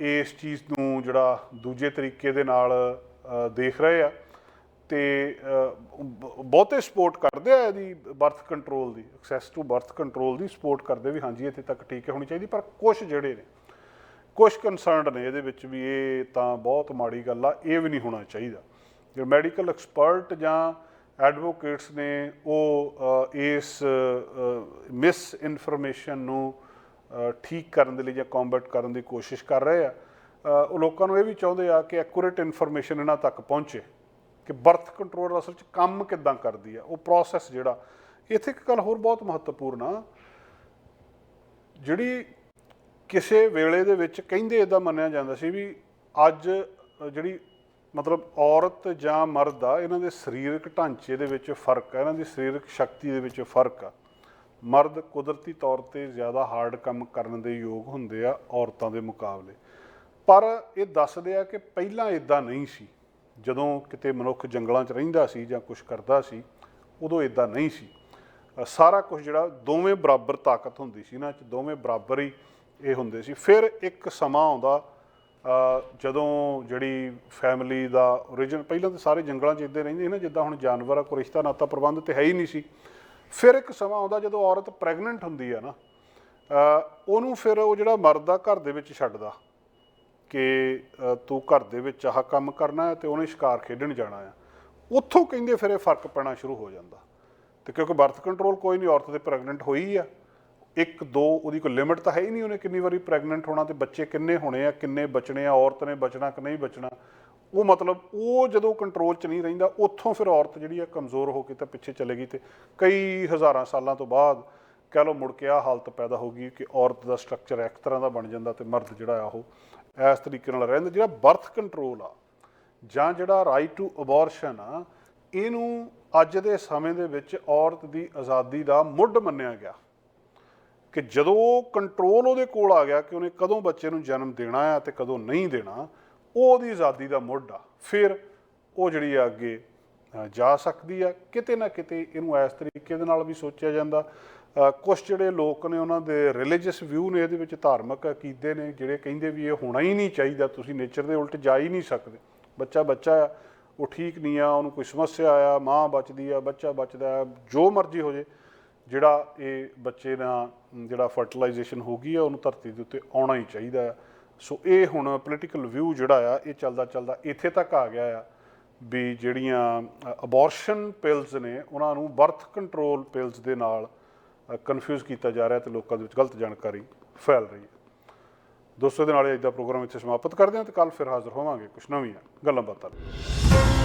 Speaker 1: ਇਸ ਚੀਜ਼ ਨੂੰ ਜਿਹੜਾ ਦੂਜੇ ਤਰੀਕੇ ਦੇ ਨਾਲ ਦੇਖ ਰਹੇ ਆ ਤੇ ਬ- ਬਹੁਤੇ ਸਪੋਰਟ ਕਰਦੇ ਆ ਇਹਦੀ ਬਰਥ ਕੰਟਰੋਲ ਦੀ ਐਕਸੈਸ ਟੂ ਬਰਥ ਕੰਟਰੋਲ ਦੀ ਸਪੋਰਟ ਕਰਦੇ ਵੀ ਹਾਂਜੀ ਇੱਥੇ ਤੱਕ ਠੀਕ ਹੈ ਹੋਣੀ ਚਾਹੀਦੀ, ਪਰ ਕੁਝ ਜਿਹੜੇ ਨੇ ਕੁਝ ਕੰਸਰਨਡ ਨੇ ਇਹਦੇ ਵਿੱਚ ਵੀ ਇਹ ਤਾਂ ਬਹੁਤ ਮਾੜੀ ਗੱਲ ਆ, ਇਹ ਵੀ ਨਹੀਂ ਹੋਣਾ ਚਾਹੀਦਾ। ਜਿਹੜੇ ਮੈਡੀਕਲ ਐਕਸਪਰਟ ਜਾਂ ਐਡਵੋਕੇਟਸ ਨੇ ਉਹ ਇਸ ਮਿਸ ਇਨਫੋਰਮੇਸ਼ਨ ਨੂੰ ਠੀਕ ਕਰਨ ਦੇ ਲਈ ਜਾਂ ਕੰਬੈਟ ਕਰਨ ਦੀ ਕੋਸ਼ਿਸ਼ ਕਰ ਰਹੇ ਆ। ਉਹ ਲੋਕਾਂ ਨੂੰ ਇਹ ਵੀ ਚਾਹੁੰਦੇ ਆ ਕਿ ਐਕੂਰੇਟ ਇਨਫੋਰਮੇਸ਼ਨ ਇਹਨਾਂ ਤੱਕ ਪਹੁੰਚੇ ਕਿ ਬਰਥ ਕੰਟਰੋਲ ਅਸਲ 'ਚ ਕੰਮ ਕਿੱਦਾਂ ਕਰਦੀ ਆ, ਉਹ ਪ੍ਰੋਸੈਸ ਜਿਹੜਾ। ਇੱਥੇ ਇੱਕ ਗੱਲ ਹੋਰ ਬਹੁਤ ਮਹੱਤਵਪੂਰਨ ਆ। ਜਿਹੜੀ ਕਿਸੇ ਵੇਲੇ ਦੇ ਵਿੱਚ ਕਹਿੰਦੇ ਇਦਾਂ ਮੰਨਿਆ ਜਾਂਦਾ ਸੀ ਵੀ ਅੱਜ ਜਿਹੜੀ ਮਤਲਬ ਔਰਤ ਜਾਂ ਮਰਦ ਆ ਇਹਨਾਂ ਦੇ ਸਰੀਰਕ ਢਾਂਚੇ ਦੇ ਵਿੱਚ ਫ਼ਰਕ ਆ, ਇਹਨਾਂ ਦੀ ਸਰੀਰਕ ਸ਼ਕਤੀ ਦੇ ਵਿੱਚ ਫ਼ਰਕ ਆ। ਮਰਦ ਕੁਦਰਤੀ ਤੌਰ ਤੇ ਜ਼ਿਆਦਾ ਹਾਰਡ ਕੰਮ ਕਰਨ ਦੇ ਯੋਗ ਹੁੰਦੇ ਆ ਔਰਤਾਂ ਦੇ ਮੁਕਾਬਲੇ। ਪਰ ਇਹ ਦੱਸਦੇ ਆ ਕਿ ਪਹਿਲਾਂ ਇਦਾਂ ਨਹੀਂ ਸੀ। ਜਦੋਂ ਕਿਤੇ ਮਨੁੱਖ ਜੰਗਲਾਂ 'ਚ ਰਹਿੰਦਾ ਸੀ ਜਾਂ ਕੁਝ ਕਰਦਾ ਸੀ, ਉਦੋਂ ਇਦਾਂ ਨਹੀਂ ਸੀ। ਸਾਰਾ ਕੁਝ ਜਿਹੜਾ ਦੋਵੇਂ ਬਰਾਬਰ ਤਾਕਤ ਹੁੰਦੀ ਸੀ ਇਹਨਾਂ ਚ ਦੋਵੇਂ ਬਰਾਬਰ ਹੀ ਇਹ ਹੁੰਦੇ ਸੀ। ਫਿਰ ਇੱਕ ਸਮਾਂ ਆਉਂਦਾ ਜਦੋਂ ਜਿਹੜੀ ਫੈਮਿਲੀ ਦਾ origin, ਪਹਿਲਾਂ ਤਾਂ ਸਾਰੇ ਜੰਗਲਾਂ 'ਚ ਇੱਦਾਂ ਰਹਿੰਦੇ ਸੀ ਨਾ, ਜਿੱਦਾਂ ਹੁਣ ਜਾਨਵਰਾਂ ਆ, ਕੋਈ ਰਿਸ਼ਤਾ ਨਾਤਾ ਪ੍ਰਬੰਧ ਤੇ ਹੈ ਹੀ ਨਹੀਂ ਸੀ। ਫਿਰ ਇੱਕ ਸਮਾਂ ਆਉਂਦਾ ਜਦੋਂ ਔਰਤ ਪ੍ਰੈਗਨੈਂਟ ਹੁੰਦੀ ਆ ਨਾ ਉਹਨੂੰ ਫਿਰ ਉਹ ਜਿਹੜਾ ਮਰਦ ਆ ਘਰ ਦੇ ਵਿੱਚ ਛੱਡਦਾ ਕਿ ਤੂੰ ਘਰ ਦੇ ਵਿੱਚ ਆਹ ਕੰਮ ਕਰਨਾ ਹੈ ਤੇ ਉਹਨੇ ਸ਼ਿਕਾਰ ਖੇਡਣ ਜਾਣਾ ਆ। ਉੱਥੋਂ ਕਹਿੰਦੇ ਫਿਰ ਇਹ ਫ਼ਰਕ ਪੈਣਾ ਸ਼ੁਰੂ ਹੋ ਜਾਂਦਾ। ਤੇ ਕਿਉਂਕਿ ਬਰਥ ਕੰਟਰੋਲ ਕੋਈ ਨਹੀਂ, ਔਰਤ ਦੇ ਪ੍ਰੈਗਨੈਂਟ ਹੋਈ ਆ। ਇੱਕ ਦੋ ਉਹਦੀ ਕੋਈ ਲਿਮਿਟ ਤਾਂ ਹੈ ਹੀ ਨਹੀਂ ਉਹਨੇ ਕਿੰਨੀ ਵਾਰੀ ਪ੍ਰੈਗਨੈਂਟ ਹੋਣਾ ਤੇ ਬੱਚੇ ਕਿੰਨੇ ਹੋਣੇ ਆ, ਕਿੰਨੇ ਬਚਣੇ ਆ, ਔਰਤ ਨੇ ਬਚਣਾ ਕਿ ਨਹੀਂ ਬਚਣਾ। ਉਹ ਮਤਲਬ ਉਹ ਜਦੋਂ ਕੰਟਰੋਲ 'ਚ ਨਹੀਂ ਰਹਿੰਦਾ, ਉੱਥੋਂ ਫਿਰ ਔਰਤ ਜਿਹੜੀ ਆ ਕਮਜ਼ੋਰ ਹੋ ਕੇ ਤਾਂ ਪਿੱਛੇ ਚਲੇ ਗਈ ਤੇ ਕਈ ਹਜ਼ਾਰਾਂ ਸਾਲਾਂ ਤੋਂ ਬਾਅਦ ਕਹਿ ਲਓ ਮੁੜ ਕੇ ਆ ਹਾਲਤ ਪੈਦਾ ਹੋ ਗਈ ਕਿ ਔਰਤ ਦਾ ਸਟਰਕਚਰ ਇੱਕ ਤਰ੍ਹਾਂ ਦਾ ਬਣ ਜਾਂਦਾ ਤੇ ਮਰਦ ਜਿਹੜਾ ਆ ਉਹ ਇਸ ਤਰੀਕੇ ਨਾਲ ਰਹਿੰਦਾ। ਜਿਹੜਾ ਬਰਥ ਕੰਟਰੋਲ ਆ ਜਾਂ ਜਿਹੜਾ ਰਾਈਟ ਟੂ ਅਬੋਰਸ਼ਨ ਆ, ਇਹਨੂੰ ਅੱਜ ਦੇ ਸਮੇਂ ਦੇ ਵਿੱਚ ਔਰਤ ਦੀ ਆਜ਼ਾਦੀ ਦਾ ਮੁੱਢ ਮੰਨਿਆ ਗਿਆ। ਕਿ ਜਦੋਂ ਕੰਟਰੋਲ ਉਹਦੇ ਕੋਲ ਆ ਗਿਆ ਕਿ ਉਹਨੇ ਕਦੋਂ ਬੱਚੇ ਨੂੰ ਜਨਮ ਦੇਣਾ ਆ ਤੇ ਕਦੋਂ ਨਹੀਂ ਦੇਣਾ, ਉਹ ਉਹਦੀ ਆਜ਼ਾਦੀ ਦਾ ਮੁੱਢ ਆ। ਫਿਰ ਉਹ ਜਿਹੜੀ ਆ ਅੱਗੇ ਜਾ ਸਕਦੀ ਆ। ਕਿਤੇ ਨਾ ਕਿਤੇ ਇਹਨੂੰ ਇਸ ਤਰੀਕੇ ਦੇ ਨਾਲ ਵੀ ਸੋਚਿਆ ਜਾਂਦਾ। ਕੁਝ ਜਿਹੜੇ ਲੋਕ ਨੇ ਉਹਨਾਂ ਦੇ ਰਿਲੀਜੀਅਸ ਵਿਊ ਨੇ, ਇਹਦੇ ਵਿੱਚ ਧਾਰਮਿਕ ਅਕੀਦੇ ਨੇ, ਜਿਹੜੇ ਕਹਿੰਦੇ ਵੀ ਇਹ ਹੋਣਾ ਹੀ ਨਹੀਂ ਚਾਹੀਦਾ, ਤੁਸੀਂ ਨੇਚਰ ਦੇ ਉਲਟ ਜਾ ਹੀ ਨਹੀਂ ਸਕਦੇ। ਬੱਚਾ ਬੱਚਾ ਆ, ਉਹ ਠੀਕ ਨਹੀਂ ਆ, ਉਹਨੂੰ ਕੋਈ ਸਮੱਸਿਆ ਆ, ਮਾਂ ਬਚਦੀ ਆ, ਬੱਚਾ ਬਚਦਾ ਆ, ਜੋ ਮਰਜ਼ੀ ਹੋ ਜੇ। ਜਿਹੜਾ ਇਹ ਬੱਚੇ ਨਾਲ ਜਿਹੜਾ ਫਰਟੀਲਾਈਜੇਸ਼ਨ ਹੋ ਗਈ ਆ ਉਹਨੂੰ ਧਰਤੀ ਦੇ ਉੱਤੇ ਆਉਣਾ ਹੀ ਚਾਹੀਦਾ ਆ ਸੋ ਇਹ ਹੁਣ ਪੋਲੀਟੀਕਲ ਵਿਊ ਜਿਹੜਾ ਆ, ਇਹ ਚੱਲਦਾ ਚੱਲਦਾ ਇੱਥੇ ਤੱਕ ਆ ਗਿਆ ਆ ਵੀ ਜਿਹੜੀਆਂ ਅਬੋਰਸ਼ਨ ਪਿਲਸ ਨੇ, ਉਹਨਾਂ ਨੂੰ ਬਰਥ ਕੰਟਰੋਲ ਪਿਲਸ ਦੇ ਨਾਲ ਕਨਫਿਊਜ਼ ਕੀਤਾ ਜਾ ਰਿਹਾ ਤੇ ਲੋਕਾਂ ਦੇ ਵਿੱਚ ਗਲਤ ਜਾਣਕਾਰੀ ਫੈਲ ਰਹੀ ਹੈ। ਦੋਸਤੋ ਦੇ ਨਾਲ ਅੱਜ ਦਾ ਪ੍ਰੋਗਰਾਮ ਇੱਥੇ ਸਮਾਪਤ ਕਰਦੇ ਹਾਂ ਤੇ ਕੱਲ ਫਿਰ ਹਾਜ਼ਰ ਹੋਵਾਂਗੇ ਕੁਝ ਨਵੀਆਂ ਗੱਲਾਂ ਬਾਤਾਂ ਲਈ